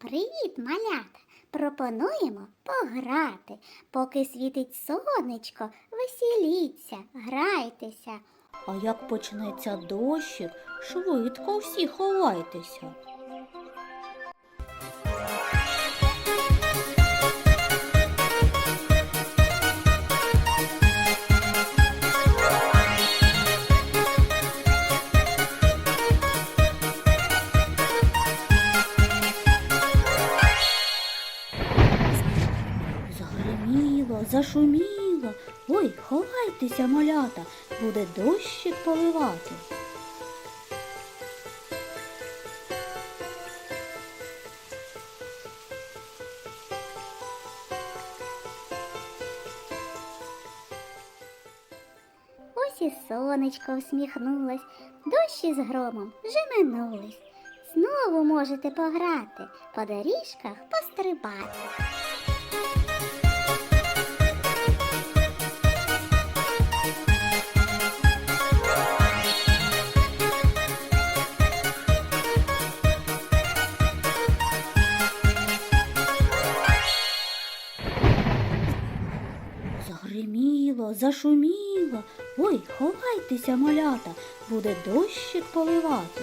Привіт, малята! Пропонуємо пограти. Поки світить сонечко, веселіться, грайтеся. А як почнеться дощик, швидко всі ховайтеся. Загриміло, зашуміло. Ой, ховайтеся, малята, буде дощик поливати. Ось і сонечко всміхнулось, дощ із громом вже минулись. Знову можете пограти, по доріжках пострибати. Загриміло, зашуміло. Ой, ховайтеся, малята, буде дощик поливати.